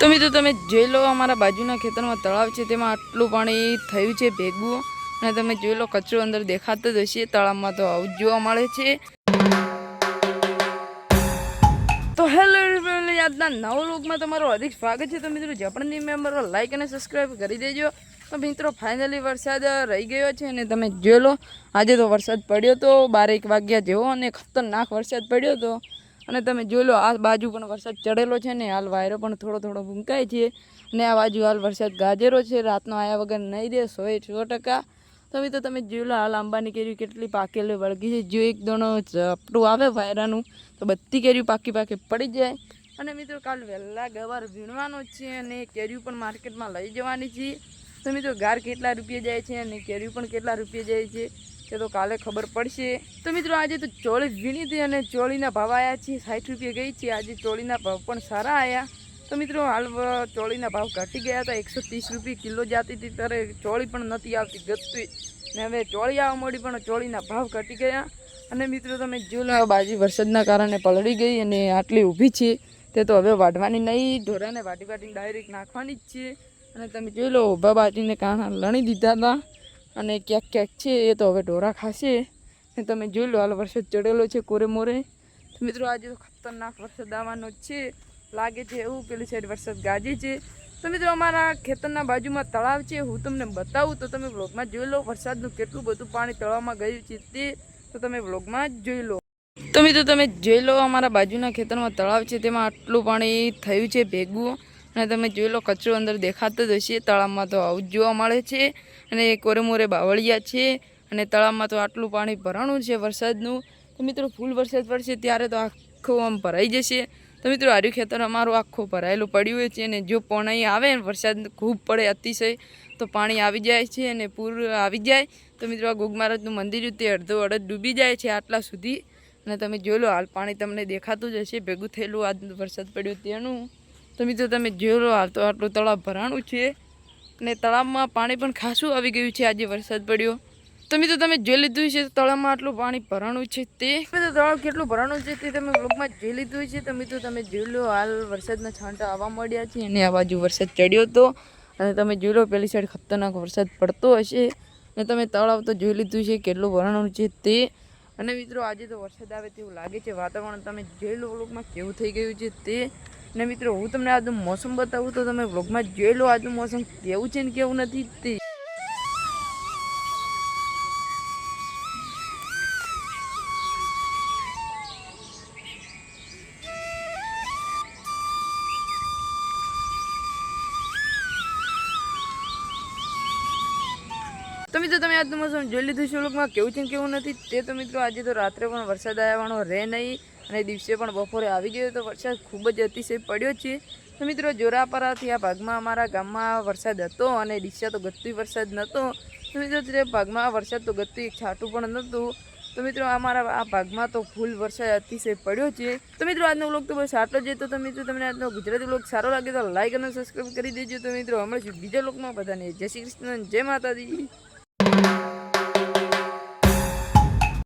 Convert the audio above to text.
તો મિત્રો તમે જોઈ લો અમારા બાજુના ખેતરમાં તળાવ છે, તેમાં આટલું પાણી થયું છે ભેગું. અને તમે જોઈ લો કચરો અંદર દેખાતો જ હશે, તળાવમાં તો આવું જોવા મળે છે. તો હેલો આજના નવ લોકમાં તમારું હાર્દિક સ્વાગત છે. તો મિત્રો જપણની મેમ્બર લાઈક અને સબસ્ક્રાઈબ કરી દેજો. તો મિત્રો ફાઇનલી વરસાદ રહી ગયો છે અને તમે જોઈ લો, આજે તો વરસાદ પડ્યો તો બારેક વાગ્યા જેવો અને ખતરનાક વરસાદ પડ્યો તો અને તમે જોઈ લો, આ બાજુ પણ વરસાદ ચડેલો છે ને, હાલ વાયરો પણ થોડો થોડો ભૂંકાય છે અને આ બાજુ હાલ વરસાદ ગાજેરો છે, રાતનો આયા વગર નહીં રહે, સો એ સો ટકા. તો મિત્રો તમે જોઈ લો, હાલ આંબાની કેરી કેટલી પાકેલી વળગી છે. જો એક દોણો ઝપટું આવે વાયરાનું, તો બધી કેરીઓ પાકી પાકી પડી જાય. અને મિત્રો, કાલ વહેલા ગવાર વીણવાનો છે અને કેરીઓ પણ માર્કેટમાં લઈ જવાની છે. તો મિત્રો, ગાર કેટલા રૂપિયા જાય છે અને કેરીઓ પણ કેટલા રૂપિયા જાય છે? તે તો કાલે ખબર પડશે. તો મિત્રો આજે તો ચોળી વીણી હતી અને ચોળીના ભાવ આવ્યા છે સાઠ રૂપિયા ગઈ છે. આજે ચોળીના ભાવ પણ સારા આવ્યા તો મિત્રો હાલ ચોળીના ભાવ ઘટી ગયા હતા. એકસો ત્રીસ રૂપિયા કિલો જાતી હતી, ત્યારે ચોળી પણ નથી આવતી ગતતી ને હવે ચોળી આવવા મળી, પણ ચોળીના ભાવ ઘટી ગયા. અને મિત્રો તમે જો લો બાજી વરસાદના કારણે પલળી ગઈ અને આટલી ઊભી છે. તે તો હવે વાઢવાની નહીં. ઢોરાને વાટી વાટીને ડાયરેક્ટ નાખવાની જ છે. અને તમે જોઈ લો, ઊભા બાટીને કાણા લણી દીધા હતા. અને ક્યાંક ક્યાંક છે એ તો હવે ઢોરા ખાશે. ને તમે જોઈ લો, હાલ વરસાદ ચડેલો છે કોરે મોરે. તો મિત્રો, આજે તો ખતરનાક વરસાદ આવવાનો જ છે. લાગે છે એવું, પેલી સાઈડ વરસાદ ગાજે છે. તો મિત્રો, અમારા ખેતરના બાજુમાં તળાવ છે. હું તમને બતાવું, તો તમે બ્લોગમાં જોઈ લો વરસાદનું કેટલું બધું પાણી તળાવમાં ગયું છે તે. તો તમે બ્લોગમાં જ જોઈ લો. તો મિત્રો, તમે જોઈ લો અમારા બાજુના ખેતરમાં તળાવ છે. તેમાં આટલું પાણી થયું છે ભેગું. અને તમે જોઈ લો, કચરો અંદર દેખાતો જ હશે. તળાવમાં તો આવું જોવા મળે છે. અને કોરેમોરે કોરે મોરે બાવળિયા છે અને તળાવમાં તો આટલું પાણી ભરાણું છે વરસાદનું. તો મિત્રો, ફૂલ વરસાદ પડશે ત્યારે તો આખું આમ ભરાઈ જશે. તો મિત્રો, આર્યું ખેતર અમારું આખું ભરાયેલું પડ્યું હોય છે અને જો પોણાઈ આવે ને, વરસાદ ખૂબ પડે અતિશય, તો પાણી આવી જાય છે અને પૂર આવી જાય. તો મિત્રો, આ ગોગ મહારાજનું મંદિર તે અડધો અડધ ડૂબી જાય છે આટલા સુધી. અને તમે જોઈ લો, હાલ પાણી તમને દેખાતું જ હશે. ભેગું થયેલું આ વરસાદ પડ્યો તેનું. તો મિત્રો તમે જોઈ લો હાલ તો આટલું તળાવ ભરાણું છે અને તળાવમાં પાણી પણ ખાસું આવી ગયું છે. આજે વરસાદ પડ્યો. તો તમે જોઈ લીધું છે તળાવમાં આટલું પાણી ભરાણું છે તે. મિત્રો તળાવ કેટલું ભરાણું છે તે તમે બ્લોગમાં જોઈ લીધું છે તો તમે જોઈ લો હાલ વરસાદના છાંટા આવવા મળ્યા છે અને આ બાજુ વરસાદ ચડ્યો હતો. અને તમે જોઈ લો પેલી સાઈડ ખતરનાક વરસાદ પડતો હશે. અને તમે તળાવ તો જોઈ લીધું છે કેટલું ભરાણું છે તે. અને મિત્રો, આજે તો વરસાદ આવે તેવું લાગે છે. વાતાવરણ તમે જોઈ લો વ્લોગમાં કેવું થઈ ગયું છે તે. અને મિત્રો, હું તમને આજનું મોસમ બતાવું તો તમે વ્લોગમાં જોઈ લો આજનું મોસમ કેવું છે ને કેવું નથી તે. તો મિત્રો, તમે આજનું મોસમ જોઈ લીધું છે લોકમાં કેવું છે ને કેવું નથી તે તો મિત્રો, આજે તો રાત્રે પણ વરસાદ આવવાનો રહે નહીં. અને દિવસે પણ બપોરે આવી ગયો તો વરસાદ ખૂબ જ અતિશય પડ્યો છે. તો મિત્રો, જોરાપરાથી આ ભાગમાં અમારા ગામમાં વરસાદ હતો અને ડીસા તો ગતું વરસાદ નહોતો તો મિત્રો તે ભાગમાં વરસાદ તો ગતું છાટું પણ નહોતું તો મિત્રો અમારા આ ભાગમાં તો ફૂલ વરસાદ અતિશય પડ્યો છે. તો મિત્રો, આજનો વ્લોગ તો બસ આટલો જ તો મિત્રો તમને આજનો ગુજરાતી વ્લોગ સારો લાગે તો લાઈક અને સબસ્ક્રાઈબ કરી દેજો. તો મિત્રો હમણાં બીજા લોકમાં બધાને. જય શ્રી કૃષ્ણ જય માતાજી.